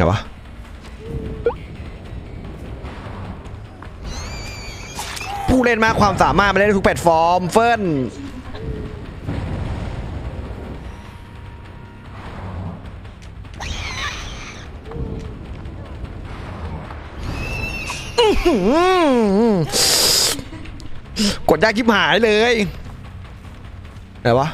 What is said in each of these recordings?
ไหนวะผู้เล่นมากความสามารถมาเล่นทุกแพลตฟอร์มเฟิร์นกดยากคิบหายเลยไหนวะ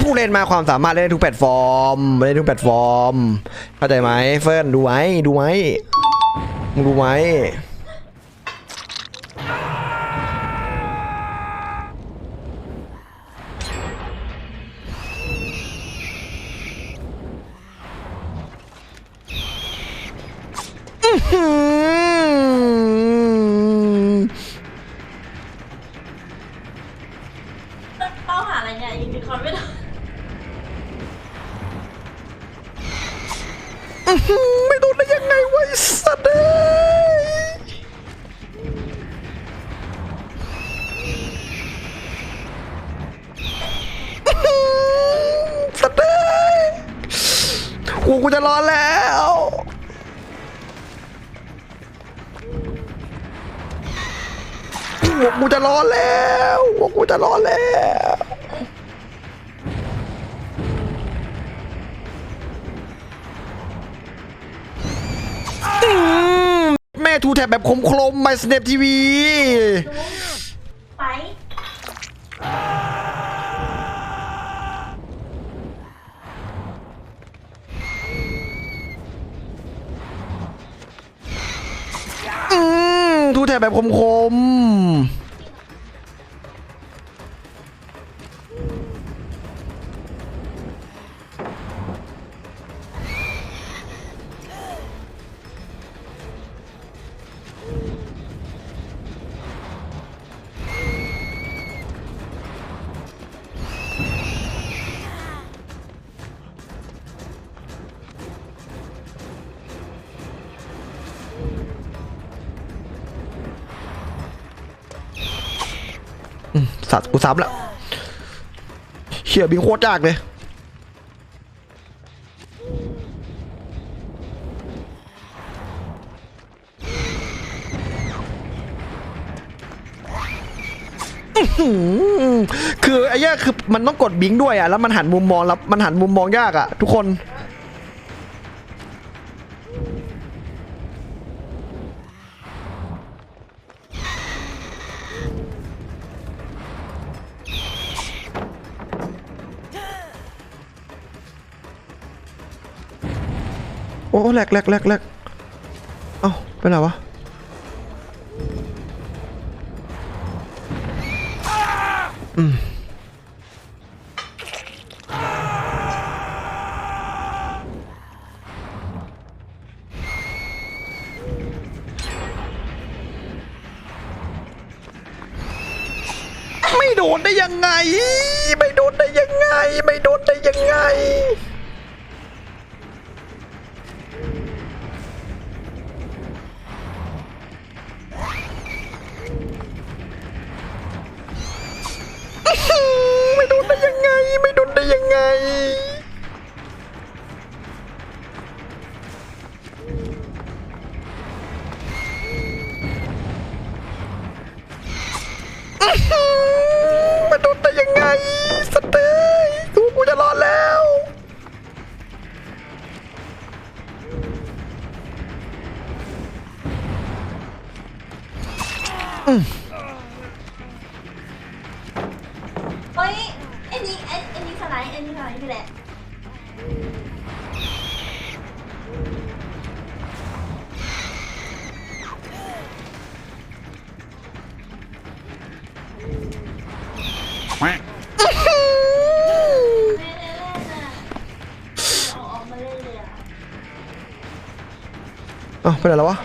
ผู้เล่นมาความสามารถเล่นทุกแพลตฟอร์มเล่นทุกแพลตฟอร์มเข้าใจไหมเฟิร์นดูไว้ดูไว้มึงดูไว้ เป้าหาอะไรเนี่ยยูนิคอนไม่ได้อื้อหือไม่โดนได้ยังไงวะไอ้สัตว์เอ้ยอื้อหือสัตว์เอ้ยกูกูจะร้อนแล้วหัวกูจะร้อนแล้วหัวกูจะร้อนแล้ว มแม่ทูแทบแบบคมคลมมาสเนปทีวีไปอืมทูแทบแบบคมค สัตว์กูซ้ำละเชี่ยบิงโคตรยากเลยคือไอ้เนี้ยคือมันต้องกดบิงด้วยอะแล้วมันหันมุมมองแล้วมันหันมุมมองยากอะทุกคน โอ้แหลกแหลกแหลกแหลกเอ้าไปไหนวะอืม ไไปไหนแล้ววะ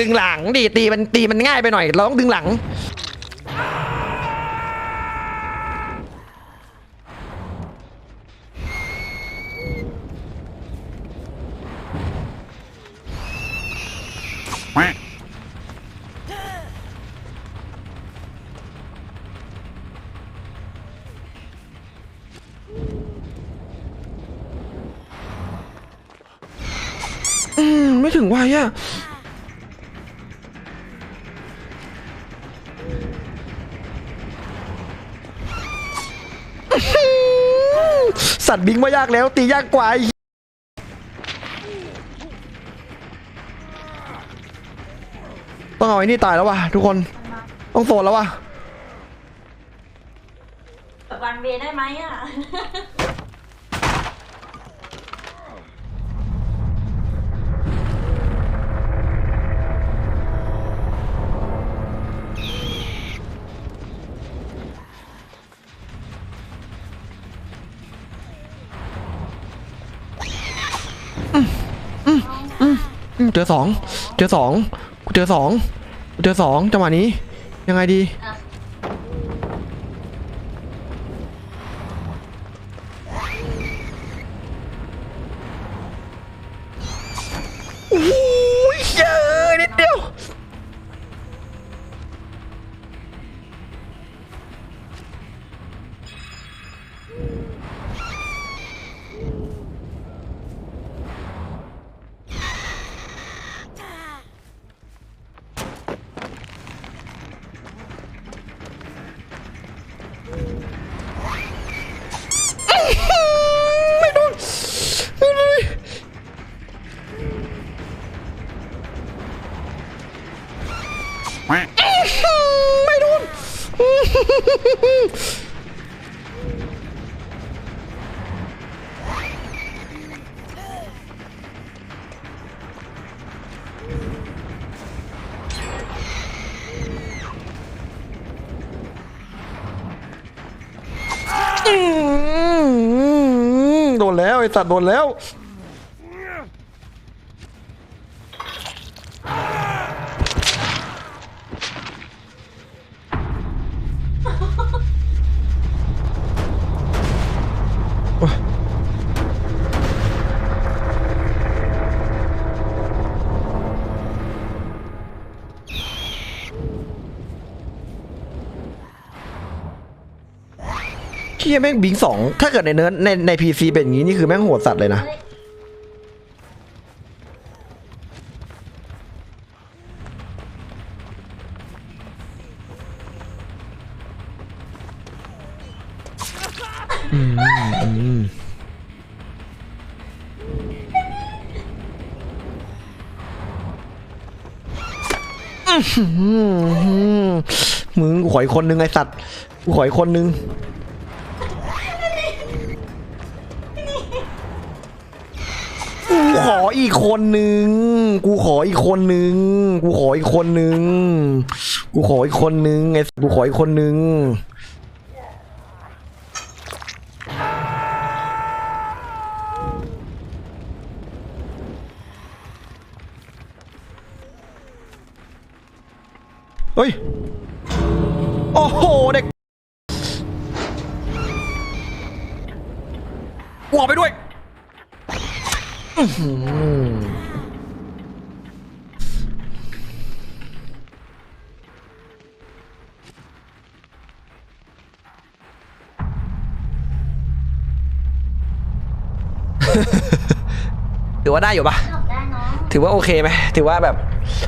ดึงหลังดีตีมันตีมันง่ายไปหน่อย เราต้องดึงหลัง อืม ไม่ถึงวัยอะสัตว์บิงมายากแล้ว ตียากกว่า ต้องเอาไอ้นี่ตายแล้ววะทุกคน ต้องโซนแล้ววะแบบวันเวย์ได้ไหมอะ อืมเจอสอง เจอสอง กูเจอสองกู เจอสองจังหวะนี้ ยังไงดี โดนแเียแม่งบิงสองถ้าเกิดในเนื้อในในพีซีเป็นอย่างนี้นี่คือแม่งโหดสัตว์เลยนะอืมมึงกูขออีกคนนึงไอสัตว์กูขออีกคนนึง ออีกคนนึง กูขออีกคนนึง กูขออีกคนนึง กูขออีกคนนึงไอสัตว์กูขออีกคนนึง เฮ้ย โอ้โห เด็ก ถือว่าได้อยู่ปะทำได้เนาะถือว่าโอเคไหมถือว่าแบบ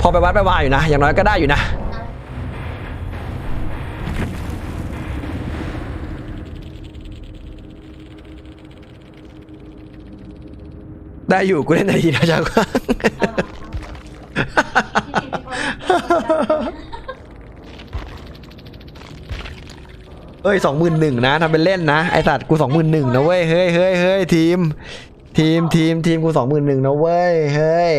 พอไปวัดไปวาอยู่นะ อย่างน้อยก็ได้อยู่นะ ได้อยู่กูเล่นได้ดีนะจ๊ะเอ้ยสองหมื่นหนึ่งนะทำเป็นเล่นนะไอสัตว์กูสองหมื่นหนึ่งนะเว้ยเฮ้ยเฮ้ยเฮ้ยทีม ทีมทีมทีมกูสองหมื่นหนึ่งนะเว้ยเฮ้ย